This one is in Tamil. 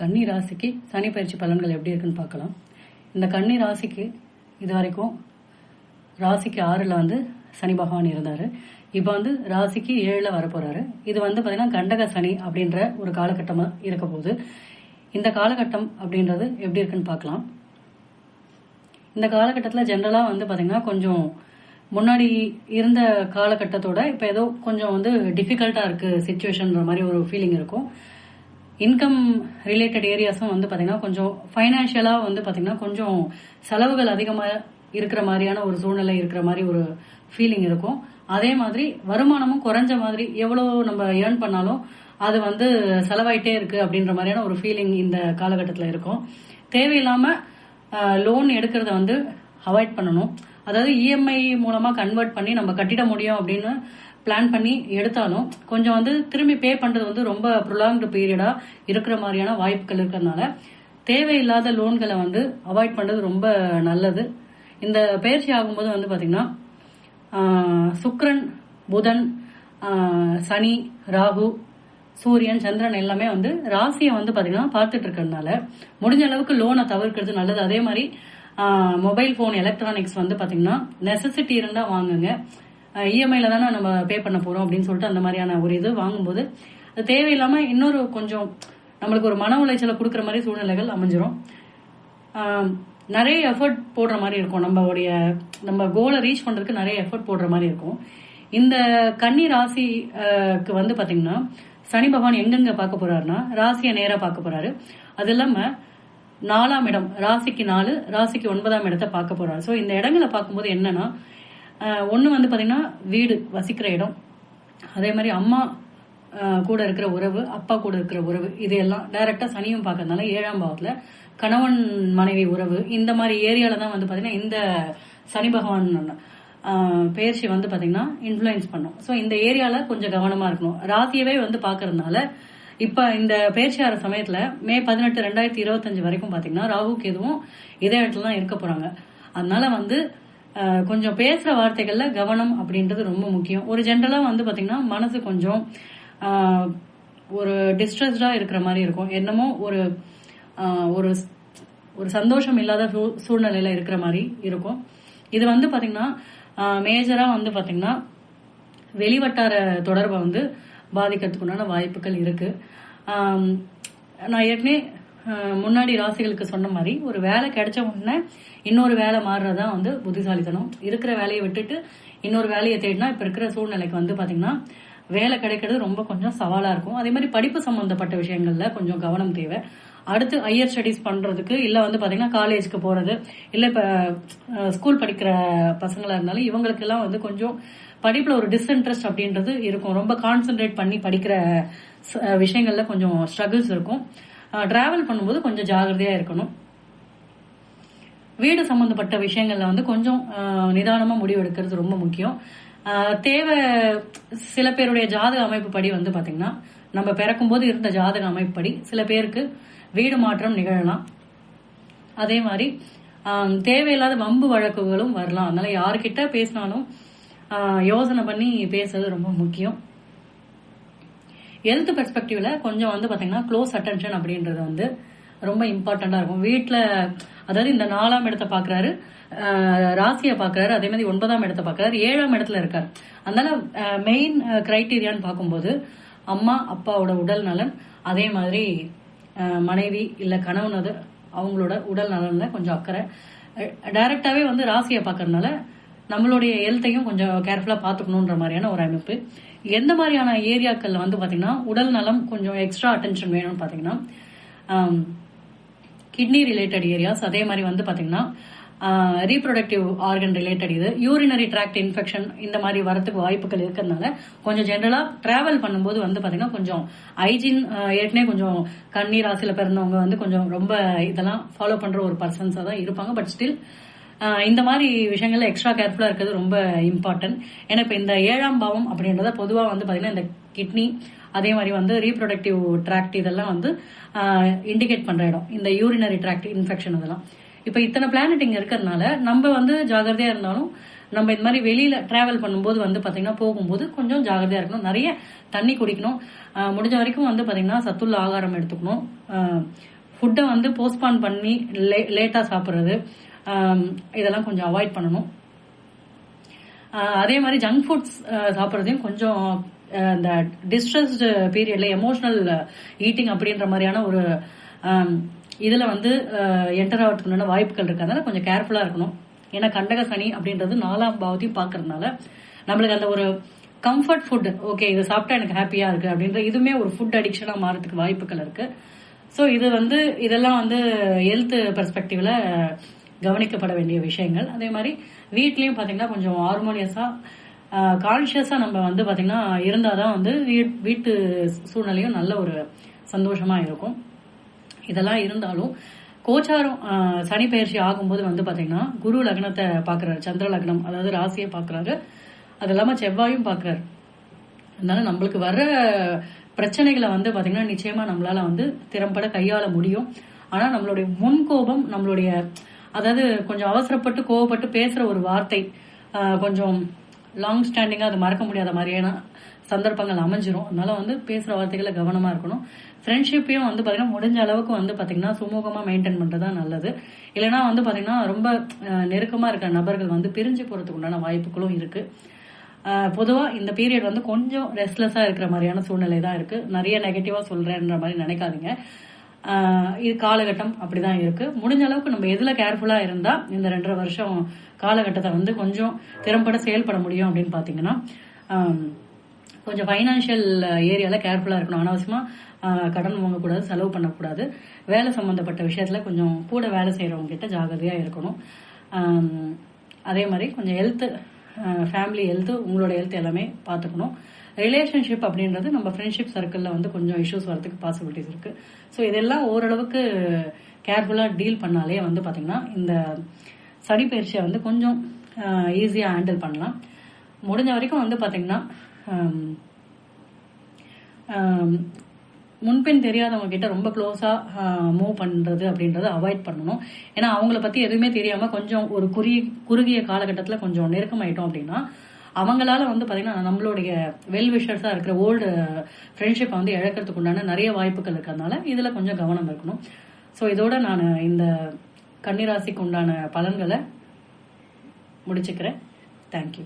கன்னி ராசிக்கு சனி பயிற்சி பலன்கள் எப்படி இருக்குன்னு பார்க்கலாம். இந்த கன்னி ராசிக்கு இது வரைக்கும் ராசிக்கு ஆறில் வந்து சனி பகவான் இருந்தார். இப்போ வந்து ராசிக்கு ஏழில் வரப்போறாரு. இது வந்து பார்த்தீங்கன்னா கண்டக சனி அப்படின்ற ஒரு காலகட்டமாக இருக்க போகுது. இந்த காலகட்டம் அப்படின்றது எப்படி இருக்குன்னு பார்க்கலாம். இந்த காலகட்டத்தில் ஜென்ரலாக வந்து பார்த்தீங்கன்னா கொஞ்சம் முன்னாடி இருந்த காலகட்டத்தோட இப்போ ஏதோ கொஞ்சம் வந்து டிஃபிகல்ட்டாக இருக்குது சுச்சுவேஷன்ற மாதிரி ஒரு ஃபீலிங் இருக்கும். இன்கம் ரிலேட்டட் ஏரியாஸும் வந்து பார்த்தீங்கன்னா கொஞ்சம் ஃபைனான்ஷியலாக வந்து பார்த்தீங்கன்னா கொஞ்சம் செலவுகள் அதிகமாக இருக்கிற மாதிரியான ஒரு சூழ்நிலை இருக்கிற மாதிரி ஒரு ஃபீலிங் இருக்கும். அதே மாதிரி வருமானமும் குறைஞ்ச மாதிரி எவ்வளோ நம்ம ஏர்ன் பண்ணாலும் அது வந்து செலவாயிட்டே இருக்கு அப்படின்ற மாதிரியான ஒரு ஃபீலிங் இந்த காலகட்டத்தில் இருக்கும். தேவையில்லாமல் லோன் எடுக்கிறத வந்து அவாய்ட் பண்ணணும். அதாவது இஎம்ஐ மூலமா கன்வெர்ட் பண்ணி நம்ம கட்டிட முடியும் அப்படின்னு பிளான் பண்ணி எடுத்தாலும் கொஞ்சம் வந்து திரும்பி பே பண்றது வந்து ரொம்ப ப்ரொலாங்டு பீரியடா இருக்கிற மாதிரியான வாய்ப்புகள் இருக்கிறதுனால தேவையில்லாத லோன்களை வந்து அவாய்ட் பண்றது ரொம்ப நல்லது. இந்த பயிற்சி ஆகும்போது வந்து பாத்தீங்கன்னா சுக்ரன் புதன் சனி ராகு சூரியன் சந்திரன் எல்லாமே வந்து ராசியை வந்து பாத்தீங்கன்னா பார்த்துட்டு இருக்கிறதுனால முடிஞ்ச அளவுக்கு லோனை தவிர்க்கிறது நல்லது. அதே மாதிரி மொபைல் ஃபோன் எலக்ட்ரானிக்ஸ் வந்து பாத்தீங்கன்னா நெசசிட்டி இருந்தா வாங்குங்க. இஎம்ஐல தானே நம்ம பே பண்ண போறோம் அப்படின்னு சொல்லிட்டு அந்த மாதிரியான ஒரு இது வாங்கும்போது அது தேவையில்லாம இன்னொரு கொஞ்சம் நம்மளுக்கு ஒரு மன உளைச்சலை கொடுக்குற மாதிரி சூழ்நிலைகள் அமைஞ்சிரும். நிறைய எஃபர்ட் போடுற மாதிரி இருக்கும். நம்மளுடைய நம்ம கோலை ரீச் பண்றதுக்கு நிறைய எஃபர்ட் போடுற மாதிரி இருக்கும். இந்த கன்னி ராசிக்கு வந்து பாத்தீங்கன்னா சனி பகவான் எங்கெங்க பார்க்க போறாருன்னா ராசியை நேராக பார்க்க போறாரு. அது இல்லாம நாலாம் இடம் ராசிக்கு நாலு ராசிக்கு ஒன்பதாம் இடத்தை பார்க்க போறாரு. ஸோ இந்த இடங்களை பார்க்கும்போது என்னன்னா ஒன்று வந்து பார்த்திங்கன்னா வீடு வசிக்கிற இடம். அதே மாதிரி அம்மா கூட இருக்கிற உறவு அப்பா கூட இருக்கிற உறவு இது எல்லாம் டைரக்டா சனியும் பார்க்கறதுனால ஏழாம் பாவத்தில் கணவன் மனைவி உறவு இந்த மாதிரி ஏரியாவில் தான் வந்து பார்த்திங்கன்னா இந்த சனி பகவான் பேர்ச்சி வந்து பார்த்திங்கன்னா இன்ஃப்ளூயன்ஸ் பண்ணும். ஸோ இந்த ஏரியாவில் கொஞ்சம் கவனமாக இருக்கணும். ராசியவே வந்து பார்க்கறதுனால இப்போ இந்த பயிற்சி சமயத்தில் மே பதினெட்டு ரெண்டாயிரத்தி இருபத்தஞ்சு வரைக்கும் பார்த்தீங்கன்னா ராகு கேதுவும் இதே இடத்துல தான் இருக்க போகிறாங்க அதனால வந்து கொஞ்சம் பேசுற வார்த்தைகள்ல கவனம் அப்படின்றது ரொம்ப முக்கியம். ஒரு ஜென்ரலா வந்து பாத்தீங்கன்னா மனசு கொஞ்சம் ஒரு டிஸ்ட்ரெஸ்டா இருக்கிற மாதிரி இருக்கும். என்னமோ ஒரு ஒரு ஒரு சந்தோஷம் இல்லாத சூ- சூழ்நிலையில இருக்கிற மாதிரி இருக்கும். இது வந்து பாத்தீங்கன்னா மேஜரா வந்து பாத்தீங்கன்னா வெளிவட்டார தொடர்பை வந்து பாதிக்கிறதுக்குண்டான வாய்ப்புகள் இருக்கு. நான் ஏற்கனவே முன்னாடி ராசிகளுக்கு சொன்ன மாதிரி ஒரு வேலை கிடைச்ச உடனே இன்னொரு வேலை மாறுறதுதான் வந்து புத்திசாலித்தனம். இருக்கிற வேலையை விட்டுட்டு இன்னொரு வேலையை தேடினா இப்ப இருக்கிற சூழ்நிலைக்கு வந்து பாத்தீங்கன்னா வேலை கிடைக்கிறது ரொம்ப கொஞ்சம் சவாலா இருக்கும். அதே மாதிரி படிப்பு சம்பந்தப்பட்ட விஷயங்கள்ல கொஞ்சம் கவனம் தேவை. அடுத்து ஹையர் ஸ்டடீஸ் பண்றதுக்கு இல்ல வந்து பாத்தீங்கன்னா காலேஜ்க்கு போறது இல்ல இப்ப ஸ்கூல் படிக்கிற பசங்களா இருந்தாலும் இவங்களுக்கு எல்லாம் வந்து கொஞ்சம் படிப்புல ஒரு டிஸ்இன்ட்ரெஸ்ட் அப்படின்றது இருக்கும். ரொம்ப கான்சென்ட்ரேட் பண்ணி படிக்கிற விஷயங்களில் விஷயங்கள்ல கொஞ்சம் ஸ்ட்ரகிள்ஸ் இருக்கும். டிராவல் பண்ணும்போது கொஞ்சம் ஜாகிரதையாக இருக்கணும். வீடு சம்மந்தப்பட்ட விஷயங்களில் வந்து கொஞ்சம் நிதானமாக முடிவெடுக்கிறது முடிவு எடுக்கிறது ரொம்ப முக்கியம். தேவை சில பேருடைய ஜாதக அமைப்பு படி வந்து பார்த்தீங்கன்னா நம்ம பிறக்கும் போது இருந்த ஜாதக அமைப்புப்படி சில பேருக்கு வீடு மாற்றம் நிகழலாம். அதே மாதிரி தேவையில்லாத வம்பு வழக்குகளும் வரலாம். அதனால யார்கிட்ட பேசினாலும் யோசனை பண்ணி பேசுறது ரொம்ப முக்கியம். ஹெல்த் பெர்ஸ்பெக்டிவ்ல கொஞ்சம் வந்து பாத்தீங்கன்னா க்ளோஸ் அட்டென்ஷன் அப்படின்றது வந்து ரொம்ப இம்பார்ட்டண்டா இருக்கும். வீட்டில் அதாவது இந்த நாலாம் இடத்தை பாக்குறாரு ராசியை பாக்குறாரு அதே மாதிரி ஒன்பதாம் இடத்தை பாக்குறாரு ஏழாம் இடத்துல இருக்காரு. அதனால மெயின் கிரைட்டீரியான்னு பார்க்கும்போது அம்மா அப்பாவோட உடல் நலன் அதே மாதிரி மனைவி இல்ல கணவனது அவங்களோட உடல் நலன்ல கொஞ்சம் அக்கறை. டைரக்டாவே வந்து ராசியை பாக்குறதுனால நம்மளுடைய ஹெல்த்தையும் கொஞ்சம் கேர்ஃபுல்லாக பார்த்துக்கணுன்ற மாதிரியான ஒரு அமைப்பு. எந்த மாதிரியான ஏரியாக்கள் வந்து பார்த்தீங்கன்னா உடல் நலம் கொஞ்சம் எக்ஸ்ட்ரா அட்டென்ஷன் வேணும்னு பார்த்தீங்கன்னா கிட்னி ரிலேட்டட் ஏரியாஸ் அதே மாதிரி வந்து பார்த்தீங்கன்னா ரீப்ரொடக்டிவ் ஆர்கன் ரிலேட்டட் இது யூரினரி ட்ராக்ட் இன்ஃபெக்ஷன் இந்த மாதிரி வரத்துக்கு வாய்ப்புகள் இருக்கிறதுனால கொஞ்சம் ஜென்ரலாக டிராவல் பண்ணும்போது வந்து பார்த்தீங்கன்னா கொஞ்சம் ஹைஜீன் ஏற்கனவே கொஞ்சம் கண்ணீர் ராசியில பிறந்தவங்க வந்து கொஞ்சம் ரொம்ப இதெல்லாம் ஃபாலோ பண்ணுற ஒரு பர்சன்ஸாக தான் இருப்பாங்க. பட் ஸ்டில் இந்த மாதிரி விஷயங்கள்ல எக்ஸ்ட்ரா கேர்ஃபுல்லா இருக்கிறது ரொம்ப இம்பார்ட்டன்ட் ஏன்னா இப்ப இந்த ஏழாம் பாவம் அப்படின்றத பொதுவா வந்து பாத்தீங்கன்னா இந்த கிட்னி அதே மாதிரி வந்து ரீப்ரொடக்டிவ் ட்ராக்ட் இதெல்லாம் வந்து இண்டிகேட் பண்ற இடம். இந்த யூரினரி ட்ராக்ட் இன்ஃபெக்ஷன் இதெல்லாம் இப்ப இத்தனை பிளானட் இங்க இருக்கிறதுனால நம்ம வந்து ஜாகிரதையா இருந்தாலும் நம்ம இந்த மாதிரி வெளியில டிராவல் பண்ணும்போது வந்து பாத்தீங்கன்னா போகும்போது கொஞ்சம் ஜாகிரதையா இருக்கணும். நிறைய தண்ணி குடிக்கணும். முடிஞ்ச வரைக்கும் வந்து பாத்தீங்கன்னா சத்துள்ள ஆகாரம் எடுத்துக்கணும். ஃபுட்டை வந்து போஸ்ட்பான் பண்ணி லேட்டா சாப்பிட்றது. இதெல்லாம் கொஞ்சம் அவாய்ட் பண்ணணும். அதே மாதிரி ஜங்க் ஃபுட்ஸ் சாப்பிட்றதையும் கொஞ்சம் இந்த டிஸ்ட்ரெஸ்டு பீரியட்ல எமோஷனல் ஈட்டிங் அப்படின்ற மாதிரியான ஒரு இதில் வந்து என்டர் ஆகிறதுக்குண்டான வாய்ப்புகள் இருக்கு. அதனால கொஞ்சம் கேர்ஃபுல்லாக இருக்கணும். ஏன்னா கண்டக சனி அப்படின்றது நாலாம் பாவத்தையும் பார்க்கறதுனால நம்மளுக்கு அந்த ஒரு கம்ஃபர்ட் ஃபுட் ஓகே இது சாப்பிட்டா எனக்கு ஹாப்பியாக இருக்கு அப்படின்ற இதுவுமே ஒரு ஃபுட் அடிக்ஷனாக மாறதுக்கு வாய்ப்புகள் இருக்கு. ஸோ இது வந்து இதெல்லாம் வந்து ஹெல்த் பெர்ஸ்பெக்டிவ்ல கவனிக்கப்பட வேண்டிய விஷயங்கள். அதே மாதிரி வீட்லயும் பாத்தீங்கன்னா கொஞ்சம் ஹார்மோனியஸா கான்ஷியஸாக நம்ம வந்து பாத்தீங்கன்னா இருந்தாதான் வந்து வீட்- வீட்டு சூழ்நிலையும் நல்ல ஒரு சந்தோஷமா இருக்கும். இதெல்லாம் இருந்தாலும் கோச்சாரம் சனி பயிற்சி ஆகும்போது வந்து பாத்தீங்கன்னா குரு லக்னத்தை பாக்குறாரு சந்திர லக்னம் அதாவது ராசியை பாக்குறாரு. அது இல்லாம செவ்வாயும் பாக்குறாரு. அதனால நம்மளுக்கு வர்ற பிரச்சனைகளை வந்து பாத்தீங்கன்னா நிச்சயமா நம்மளால வந்து திறம்பட கையாள முடியும். ஆனா நம்மளுடைய முன்கோபம் நம்மளுடைய அதாவது கொஞ்சம் அவசரப்பட்டு கோவப்பட்டு பேசுற ஒரு வார்த்தை கொஞ்சம் லாங் ஸ்டாண்டிங்காக அது மறக்க முடியாத மாதிரியான சந்தர்ப்பங்கள் அமைஞ்சிரும். அதனால வந்து பேசுகிற வார்த்தைகளை கவனமாக இருக்கணும். ஃப்ரெண்ட்ஷிப்பையும் வந்து பார்த்தீங்கன்னா முடிஞ்ச அளவுக்கு வந்து பார்த்தீங்கன்னா சுமூகமாக மெயின்டைன் பண்ணுறது தான் நல்லது. இல்லைன்னா வந்து பார்த்தீங்கன்னா ரொம்ப நெருக்கமாக இருக்கிற நபர்கள் வந்து பிரிஞ்சு போகிறதுக்கு உண்டான வாய்ப்புகளும் இருக்குது பொதுவாக இந்த பீரியட் வந்து கொஞ்சம் ரெஸ்ட்லெஸ்ஸாக இருக்கிற மாதிரியான சூழ்நிலை தான் இருக்குது நிறைய நெகட்டிவாக சொல்கிறேன்ற மாதிரி நினைக்காதீங்க. இது காலகட்டம் அப்படிதான் இருக்கு. முடிஞ்ச அளவுக்கு நம்ம எதுல கேர்ஃபுல்லா இருந்தா இந்த ரெண்டரை வருஷம் காலகட்டத்தை வந்து கொஞ்சம் திறம்பட செயல்பட முடியும் அப்படின்னு பாத்தீங்கன்னா கொஞ்சம் ஃபைனான்சியல் ஏரியாவில் கேர்ஃபுல்லாக இருக்கணும். அனாவசியமாக கடன் வாங்கக்கூடாது செலவு பண்ணக்கூடாது. வேலை சம்மந்தப்பட்ட விஷயத்தில் கொஞ்சம் கூட வேலை செய்கிறவங்க கிட்ட ஜாகிரதையா இருக்கணும். அதே மாதிரி கொஞ்சம் ஹெல்த்து ஃபேமிலி ஹெல்த்து உங்களோட ஹெல்த் எல்லாமே பார்த்துக்கணும் ரிலேஷன்ஷிப் அப்படின்றது நம்ம ஃப்ரெண்ட்ஷிப் சர்க்கிளில் வந்து கொஞ்சம் இஷ்யூஸ் வரதுக்கு பாசிபிலிட்டிஸ் இருக்கு. ஸோ இதெல்லாம் ஓரளவுக்கு கேர்ஃபுல்லாக டீல் பண்ணாலே வந்து பார்த்திங்கன்னா இந்த சனி பயிற்சியை வந்து கொஞ்சம் ஈஸியாக ஹேண்டில் பண்ணலாம். முடிஞ்ச வரைக்கும் வந்து பார்த்திங்கன்னா முன்பின் தெரியாதவங்க கிட்ட ரொம்ப க்ளோஸாக மூவ் பண்ணுறது அப்படின்றத அவாய்ட் பண்ணணும். ஏன்னா அவங்கள பற்றி எதுவுமே தெரியாமல் கொஞ்சம் ஒரு குறுகிய குறுகிய காலகட்டத்தில் கொஞ்சம் நெருக்கமாயிட்டோம் அப்படின்னா அவங்களால வந்து பாத்தீங்கன்னா நம்மளுடைய வெல் விஷர்ஸா இருக்கிற ஓல்டு ஃப்ரெண்ட்ஷிப்பை uh, வந்து இழக்கிறதுக்கு உண்டான நிறைய வாய்ப்புகள் இருக்கிறதுனால இதுல கொஞ்சம் கவனம் இருக்கணும். ஸோ இதோட நான் இந்த கன்னிராசிக்கு உண்டான பலன்களை முடிச்சுக்கிறேன். தேங்க்யூ